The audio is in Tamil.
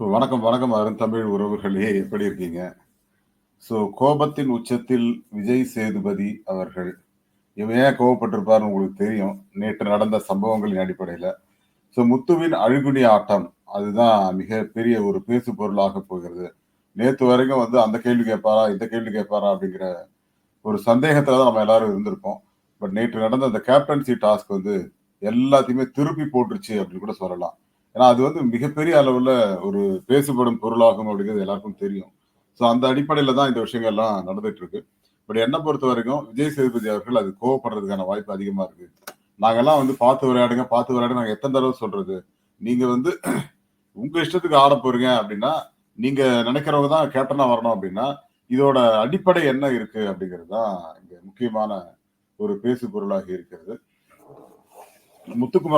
வணக்கம், வணக்கம் அருந்தமிழ் உறவுகளே! எப்படி இருக்கீங்க? ஸோ கோபத்தின் உச்சத்தில் விஜய் சேதுபதி அவர்கள். இவன் ஏன் கோவப்பட்டிருப்பார்ன்னு உங்களுக்கு தெரியும். நேற்று நடந்த சம்பவங்களின் அடிப்படையில் ஸோ முத்துவின் அழுகுனி ஆட்டம். அதுதான் மிகப்பெரிய ஒரு பேசு பொருளாக போகிறது. நேற்று வரைக்கும் வந்து அந்த கேள்வி கேட்பாரா? இந்த கேள்வி கேட்பாரா? அப்படிங்கிற ஒரு சந்தேகத்தில் தான் நம்ம எல்லாரும் இருந்திருப்போம். பட் நேற்று நடந்த அந்த கேப்டன்சி டாஸ்க் வந்து எல்லாத்தையுமே திருப்பி போட்டுருச்சு அப்படின்னு கூட சொல்லலாம். ஏன்னா அது வந்து மிகப்பெரிய அளவுல ஒரு பேசுபடும் பொருளாகும் அப்படிங்கிறது எல்லாருக்கும் தெரியும். ஸோ அந்த அடிப்படையில தான் இந்த விஷயங்கள்லாம் நடந்துட்டு இருக்கு. பட் என்ன பொறுத்தவரைக்கும் விஜய் சேதுபதி அவர்கள் அது கோவப்படுறதுக்கான வாய்ப்பு அதிகமா இருக்கு. நாங்கெல்லாம் வந்து பார்த்து விளையாடுங்க, பார்த்து விளையாடுங்க நாங்க எத்தனை தடவை சொல்றது? நீங்க வந்து உங்க இஷ்டத்துக்கு ஆட போறீங்க அப்படின்னா, நீங்க நினைக்கிறவங்க தான் கேப்டனா வரணும் அப்படின்னா, இதோட அடிப்படை என்ன இருக்கு அப்படிங்கிறது தான் இங்க முக்கியமான ஒரு பேசு பொருளாக இருக்கிறது. முத்துக்குமார்